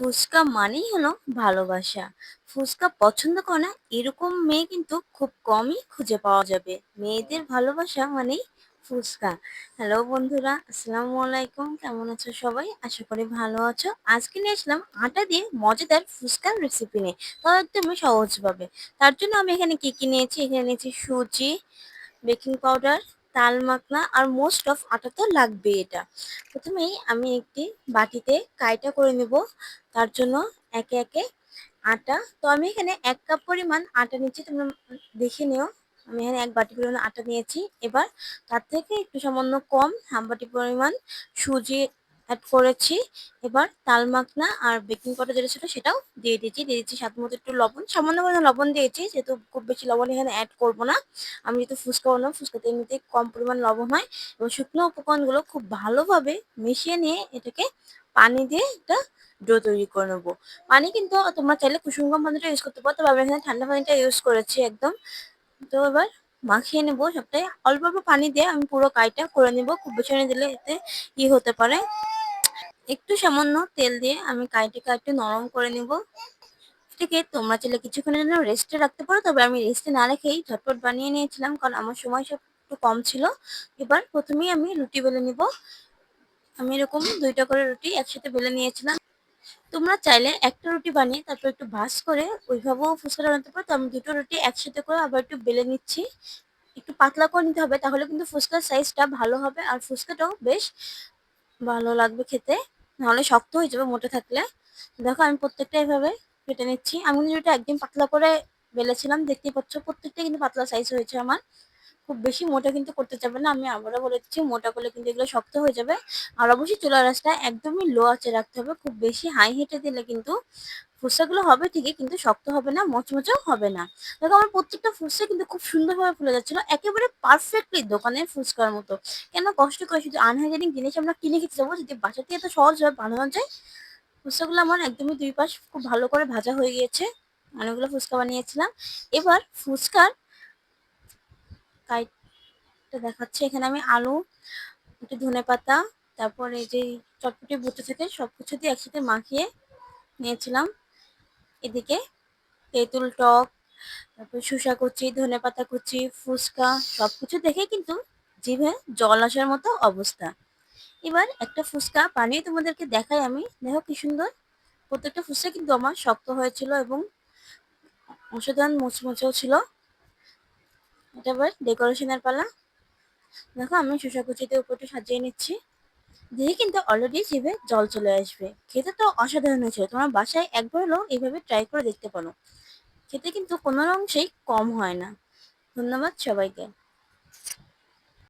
ফুচকা মানেই হলো ভালোবাসা। ফুচকা পছন্দ করে না, এরকম মেয়ে কিন্তু খুব কমই খুঁজে পাওয়া যাবে। মেয়েদের ভালোবাসা মানেই ফুচকা। হ্যালো বন্ধুরা, আসসালামু আলাইকুম, কেমন আছো সবাই? আশা করি ভালো আছো। আজকে নিয়ে আসলাম আটা দিয়ে মজাদার ফুচকার রেসিপি নিয়ে। তাও একদমই সহজভাবে। তার জন্য আমি এখানে কী কী নিয়েছি? এখানে নিয়েছি সুজি বেকিং পাউডার তাল মাখনা আর মোস্ট অফ আটা তো লাগবে এটা। প্রথমেই আমি একটি বাটিতে কাইটা করে নেব, তার জন্য একে একে আটা। তো আমি এখানে এক কাপ পরিমাণ আটা নিচ্ছি, তোমরা দেখে নিও। আমি এখানে এক বাটি পরিমাণ আটা নিয়েছি। এবার তার থেকে একটু সামান্য কম হাফ বাটি পরিমাণ সুজি অ্যাড করেছি। এবার তাল মাখনা আর বেকিং পাউডার যেটা ছিল সেটাও দিয়ে দিয়েছি। দিয়ে দিচ্ছি স্বাদ মতো একটু লবণ। সামান্য পরিমাণ লবণ দিয়েছি, যেহেতু খুব বেশি লবণ এখানে অ্যাড করব না। আমি যেহেতু ফুচকা বানাবো, ফুচকাতে এমনিতে কম পরিমাণ লবণ হয়। এবং শুকনো উপকরণগুলো খুব ভালোভাবে মিশিয়ে নিয়ে এটাকে পানি দিয়ে একটা ডো তৈরি করে নেব। পানি কিন্তু তোমরা চাইলে কুসুম গরম পানিটা ইউজ করতে পারো, তবে আমি এখানে ঠান্ডা পানিটা ইউজ করেছি একদম। তো এবার মাখিয়ে নেব সবটাই। অল্প অল্প পানি দিয়ে আমি পুরো কাইটা করে নেব। খুব বেশি দিলে এতে ই হতে পারে? একটু সামান্য তেল দিয়ে আমি কাইটাকে একটু নরম করে নেব। এটাকে তোমরা চাইলে কিছুক্ষণের জন্য রেস্টে রাখতে পারো, তবে আমি রেস্টে না রেখেই ঝটপট বানিয়ে নিয়েছিলাম, কারণ আমার সময় সব একটু কম ছিল। এবার প্রথমেই আমি রুটি বেলে নিব। আমি এরকম দুইটা করে রুটি একসাথে বেলে নিয়েছিলাম। তোমরা চাইলে একটা রুটি বানিয়ে তারপর একটু ভাস করে ওইভাবেও ফুচকা বানাতে পারো, তো আমি দুটো রুটি একসাথে করে আবার একটু বেলে নিচ্ছি। একটু পাতলা করে নিতে হবে, তাহলে কিন্তু ফুচকার সাইজটা ভালো হবে, আর ফুচকাটাও বেশ ভালো লাগবে খেতে। নাহলে শক্ত হয়ে যাবে মোটে থাকলে। দেখো আমি প্রত্যেকটা এভাবে কেটে নিচ্ছি। আমি কিন্তু এটা একদম পাতলা করে বেলেছিলাম, দেখতেই পাচ্ছ প্রত্যেকটাই কিন্তু পাতলা সাইজ হয়েছে আমার। খুব বেশি মোটা কিন্তু করতে যাবে না। আমি আবারও বলে দিচ্ছি, মোটা করলে কিন্তু এগুলো শক্ত হয়ে যাবে। আর অবশ্যই চুলার রাসটা একদমই লো আঁচে রাখতে হবে। খুব বেশি হাই হেঁটে দিলে কিন্তু ফুচকাগুলো হবে ঠিকই, কিন্তু শক্ত হবে না, মচমচেও হবে না। দেখো, আমার প্রত্যেকটা ফুচকা কিন্তু খুব সুন্দরভাবে ফুলে যাচ্ছিল। একেবারে পারফেক্টলি দোকানের ফুচকার মতো। কেন কষ্ট করে শুধু আনহাইজেনিক জিনিস আমরা কিনে খেতে যাব? যদি বাসাতে এত সহজভাবে বানানো যায়। ফুচকাগুলো আমার একদমই দুই পাশ খুব ভালো করে ভাজা হয়ে গিয়েছে। অনেকগুলো ফুচকা বানিয়েছিলাম। এবার ফুচকার কাইটটা দেখাচ্ছে। এখানে আমি আলু একটু ধনে পাতা, তারপর এই যে চটপটি, বুটে থেকে সব কিছু দিয়ে একসাথে মাখিয়ে নিয়েছিলাম। এদিকে তেঁতুল টক, তারপর শুষা কুচি, ধনে পাতা কুচি, ফুচকা সব কিছু দেখে কিন্তু জিভে জল আসার মতো অবস্থা। এবার একটা ফুচকা বানিয়ে তোমাদেরকে দেখাই আমি। দেখো কি সুন্দর। প্রত্যেকটা ফুচকা কিন্তু আমার শক্ত হয়েছিল এবং অসাধারণ মুচমুচেও ছিল। এটা এবার ডেকোরেশনের পালা। দেখো আমি শসা কুচিতে উপরটা সাজিয়ে নিচ্ছি। দিয়ে কিন্তু অলরেডি জিভে জল চলে আসবে। খেতে তো অসাধারণ হয়েছিল। তোমার বাসায় একবার হলেও এইভাবে ট্রাই করে দেখতে পারো। খেতে কিন্তু কোনো অংশেই কম হয় না। ধন্যবাদ সবাইকে।